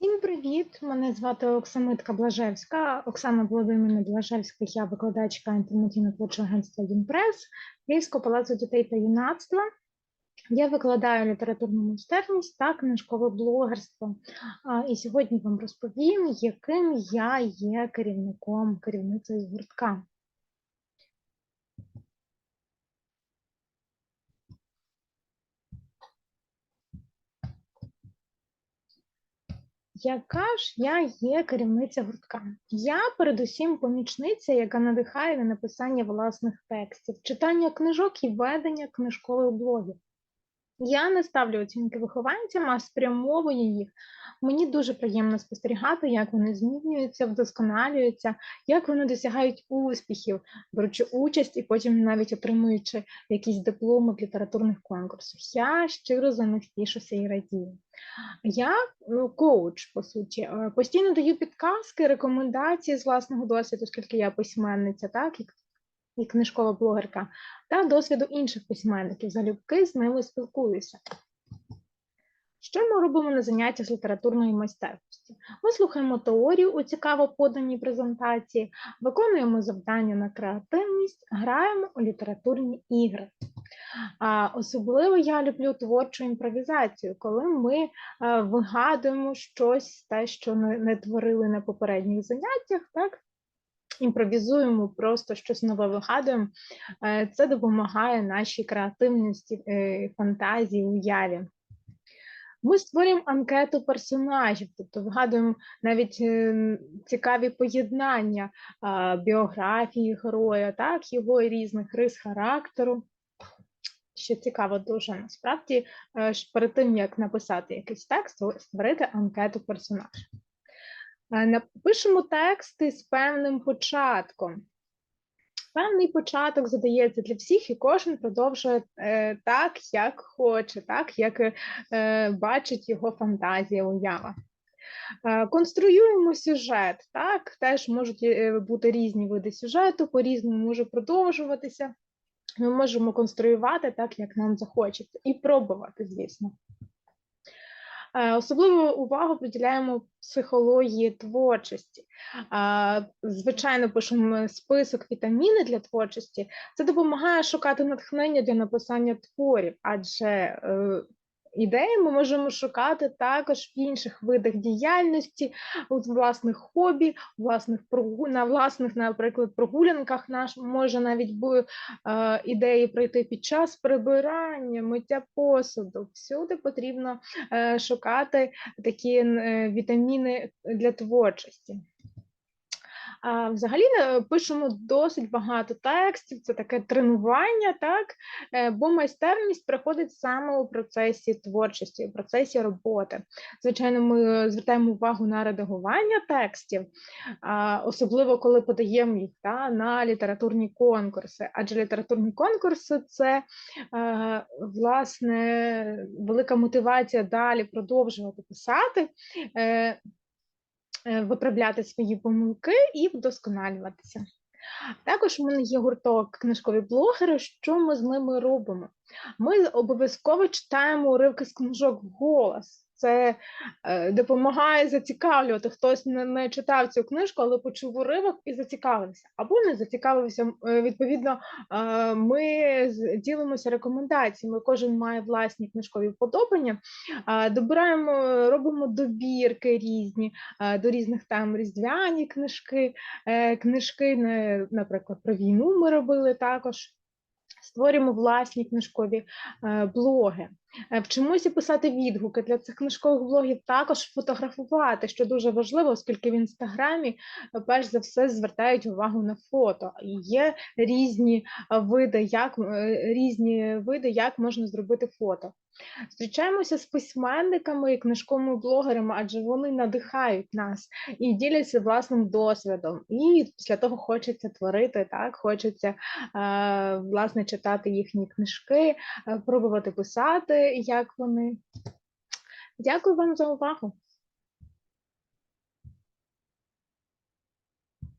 Всім привіт! Мене звати Оксамитка Блажевська. Оксана Володимирівна Блажевська, я викладачка інформаційно-творчого агентства Дімпрес Київського палацу дітей та юнацтва. Я викладаю літературну майстерність та книжкове блогерство. І сьогодні вам розповім, яким я є керівником керівницею з гуртка. Яка ж я є керівниця гуртка? Я передусім помічниця, яка надихає на написання власних текстів, читання книжок і ведення книжкових блогів. Я не ставлю оцінки вихованцям, а спрямовую їх. Мені дуже приємно спостерігати, як вони змінюються, вдосконалюються, як вони досягають успіхів, беручи участь і потім навіть отримуючи якісь дипломи в літературних конкурсах. Я щиро за них тішуся і радію. Я ну, коуч, по суті, е, постійно даю підказки, рекомендації з власного досвіду, оскільки я письменниця, так, і, і книжкова блогерка, та досвіду інших письменників. Залюбки з ними спілкуюся. Що ми робимо на заняттях з літературної майстерності? Ми слухаємо теорію у цікаво поданій презентації, виконуємо завдання на креативність, граємо у літературні ігри. А, Особливо я люблю творчу імпровізацію, коли ми е, вигадуємо щось, те, що не творили на попередніх заняттях, так? Імпровізуємо, просто щось нове вигадуємо. Е, Це допомагає нашій креативності, е, фантазії, уяві. Ми створюємо анкету персонажів, тобто вигадуємо навіть е, цікаві поєднання біографії героя, так, його різних рис характеру. Що цікаво дуже насправді, перед тим як написати якийсь текст, створити анкету персонажа. Е, Напишемо тексти з певним початком. Певний початок задається для всіх, і кожен продовжує е, так, як хоче, так, як е, бачить його фантазія, уява. Конструюємо сюжет, так, теж можуть бути різні види сюжету, по-різному може продовжуватися. Ми можемо конструювати так, як нам захочеться, і пробувати, звісно. Е, Особливу увагу приділяємо психології творчості. Звичайно, пишемо список вітаміни для творчості. Це допомагає шукати натхнення для написання творів, адже е, ідеї ми можемо шукати також в інших видах діяльності, у власних хобі, власних на власних, наприклад, прогулянках наш може навіть бу- е, ідеї пройти під час прибирання, миття посуду. Всюди потрібно е, шукати такі е, вітаміни для творчості. Взагалі е, пишемо досить багато текстів, це таке тренування, так? Е, бо майстерність приходить саме у процесі творчості, у процесі роботи. Звичайно, ми звертаємо увагу на редагування текстів, особливо коли подаємо їх та, на літературні конкурси. Адже літературні конкурси це е, власне велика мотивація далі продовжувати писати. Е, виправляти свої помилки і вдосконалюватися. Також в мене є гурток книжкові блогери. Що ми з ними робимо? Ми обов'язково читаємо уривки з книжок вголос. Це е, допомагає зацікавлювати. Хтось не, не читав цю книжку, але почув уривок і зацікавився. Або не зацікавився. Е, Відповідно, е, ми ділимося рекомендаціями. Кожен має власні книжкові вподобання. Добираємо, робимо добірки різні до різних тем різдвяні книжки, книжки, наприклад, про війну ми робили також. Створюємо власні книжкові блоги. Е, Вчимося писати відгуки для цих книжкових блогів, також фотографувати, що дуже важливо, оскільки в інстаграмі е, перш за все звертають увагу на фото. Є різні е, види, як різні види, як можна зробити фото. Зустрічаємося з письменниками і книжковими блогерами, адже вони надихають нас і діляться власним досвідом. І після того хочеться творити, так хочеться власне читати їхні книжки, пробувати писати, як вони. Дякую вам за увагу.